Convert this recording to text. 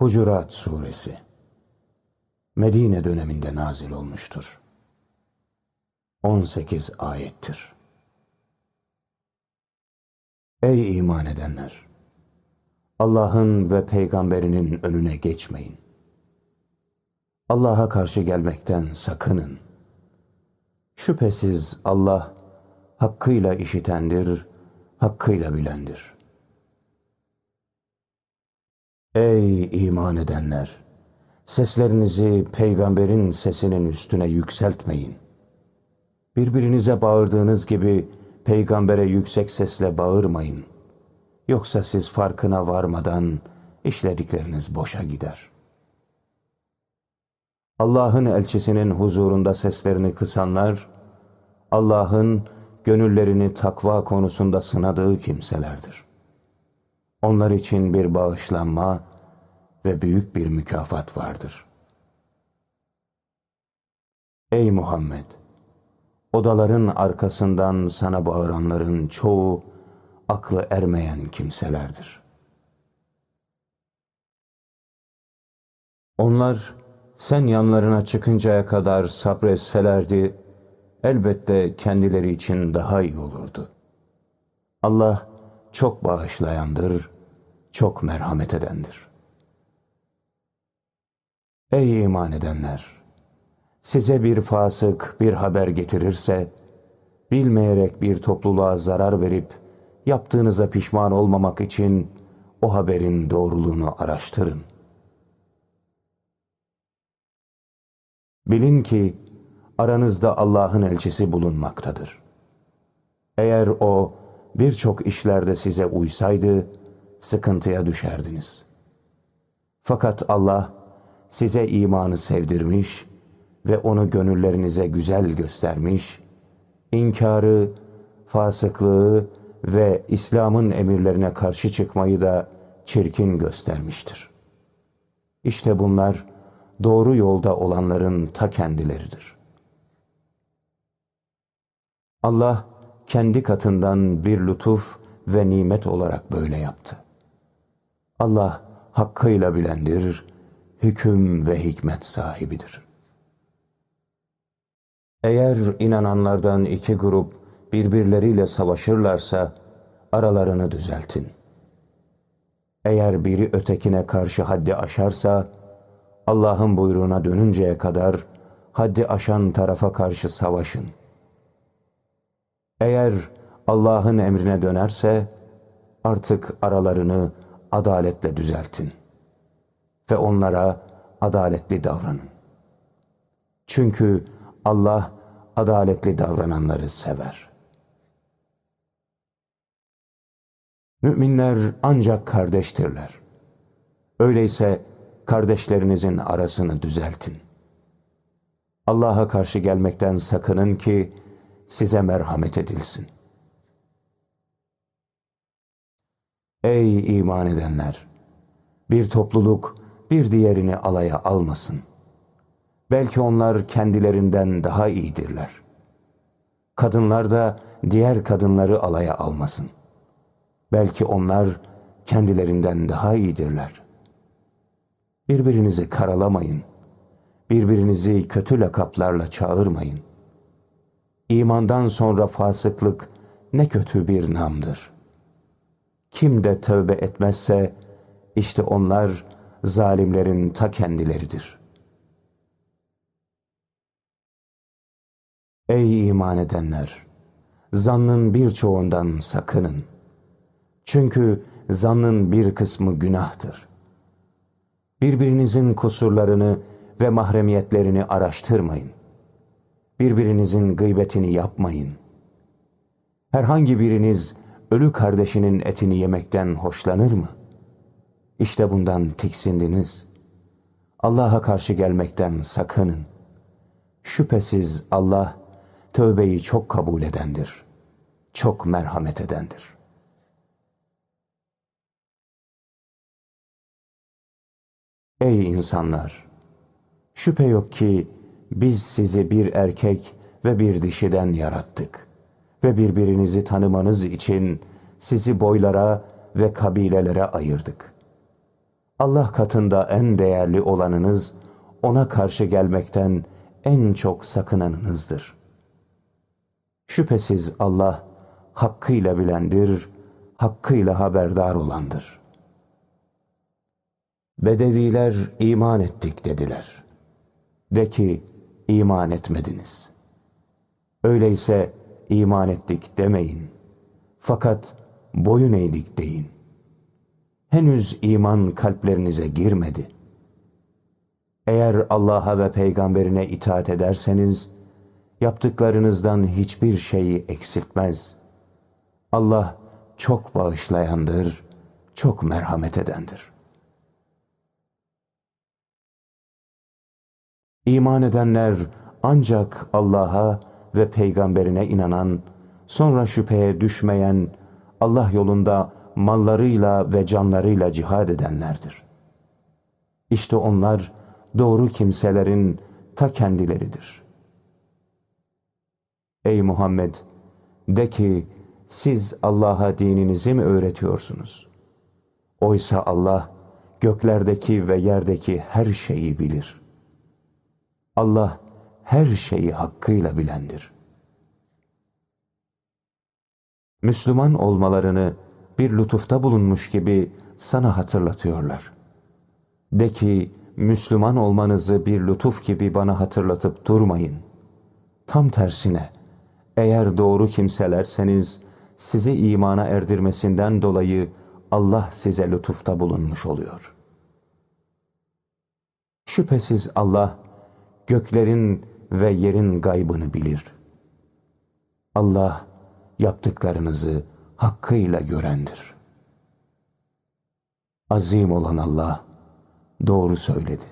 Hucurat Suresi Medine döneminde nazil olmuştur. 18 ayettir. Ey iman edenler! Allah'ın ve peygamberinin önüne geçmeyin. Allah'a karşı gelmekten sakının. Şüphesiz Allah hakkıyla işitendir, hakkıyla bilendir. Ey iman edenler! Seslerinizi peygamberin sesinin üstüne yükseltmeyin. Birbirinize bağırdığınız gibi peygambere yüksek sesle bağırmayın. Yoksa siz farkına varmadan işledikleriniz boşa gider. Allah'ın elçisinin huzurunda seslerini kısanlar, Allah'ın gönüllerini takva konusunda sınadığı kimselerdir. Onlar için bir bağışlanma ve büyük bir mükafat vardır. Ey Muhammed! Odaların arkasından sana bağıranların çoğu aklı ermeyen kimselerdir. Onlar sen yanlarına çıkıncaya kadar sabretselerdi, elbette kendileri için daha iyi olurdu. Allah çok bağışlayandır, çok merhamet edendir. Ey iman edenler! Size bir fasık bir haber getirirse, bilmeyerek bir topluluğa zarar verip, yaptığınıza pişman olmamak için o haberin doğruluğunu araştırın. Bilin ki aranızda Allah'ın elçisi bulunmaktadır. Eğer o birçok işlerde size uysaydı sıkıntıya düşerdiniz. Fakat Allah size imanı sevdirmiş ve onu gönüllerinize güzel göstermiş, inkarı, fasıklığı ve İslam'ın emirlerine karşı çıkmayı da çirkin göstermiştir. İşte bunlar doğru yolda olanların ta kendileridir. Allah kendi katından bir lütuf ve nimet olarak böyle yaptı. Allah hakkıyla bilendir, hüküm ve hikmet sahibidir. Eğer inananlardan iki grup birbirleriyle savaşırlarsa aralarını düzeltin. Eğer biri ötekine karşı haddi aşarsa Allah'ın buyruğuna dönünceye kadar haddi aşan tarafa karşı savaşın. Eğer Allah'ın emrine dönerse artık aralarını adaletle düzeltin ve onlara adaletli davranın. Çünkü Allah adaletli davrananları sever. Müminler ancak kardeştirler. Öyleyse kardeşlerinizin arasını düzeltin. Allah'a karşı gelmekten sakının ki size merhamet edilsin. Ey iman edenler! Bir topluluk bir diğerini alaya almasın. Belki onlar kendilerinden daha iyidirler. Kadınlar da diğer kadınları alaya almasın. Belki onlar kendilerinden daha iyidirler. Birbirinizi karalamayın. Birbirinizi kötü lakaplarla çağırmayın. İmandan sonra fasıklık ne kötü bir namdır. Kim de tövbe etmezse işte onlar zalimlerin ta kendileridir. Ey iman edenler! Zannın birçoğundan sakının. Çünkü zannın bir kısmı günahtır. Birbirinizin kusurlarını ve mahremiyetlerini araştırmayın. Birbirinizin gıybetini yapmayın. Herhangi biriniz ölü kardeşinin etini yemekten hoşlanır mı? İşte bundan tiksindiniz. Allah'a karşı gelmekten sakının. Şüphesiz Allah tövbeyi çok kabul edendir. Çok merhamet edendir. Ey insanlar! Şüphe yok ki biz sizi bir erkek ve bir dişiden yarattık ve birbirinizi tanımanız için sizi boylara ve kabilelere ayırdık. Allah katında en değerli olanınız, ona karşı gelmekten en çok sakınanınızdır. Şüphesiz Allah, hakkıyla bilendir, hakkıyla haberdar olandır. Bedeviler iman ettik dediler. De ki, iman etmediniz. Öyleyse iman ettik demeyin. Fakat boyun eğdik deyin. Henüz iman kalplerinize girmedi. Eğer Allah'a ve peygamberine itaat ederseniz, yaptıklarınızdan hiçbir şeyi eksiltmez. Allah çok bağışlayandır, çok merhamet edendir. İman edenler ancak Allah'a ve peygamberine inanan, sonra şüpheye düşmeyen, Allah yolunda mallarıyla ve canlarıyla cihad edenlerdir. İşte onlar doğru kimselerin ta kendileridir. Ey Muhammed! De ki, siz Allah'a dininizi mi öğretiyorsunuz? Oysa Allah, göklerdeki ve yerdeki her şeyi bilir. Allah, her şeyi hakkıyla bilendir. Müslüman olmalarını bir lütufta bulunmuş gibi sana hatırlatıyorlar. De ki, Müslüman olmanızı bir lütuf gibi bana hatırlatıp durmayın. Tam tersine, eğer doğru kimselerseniz, sizi imana erdirmesinden dolayı Allah size lütufta bulunmuş oluyor. Şüphesiz Allah, göklerin ve yerin gaybını bilir. Allah, yaptıklarınızı hakkıyla görendir. Azim olan Allah doğru söyledi.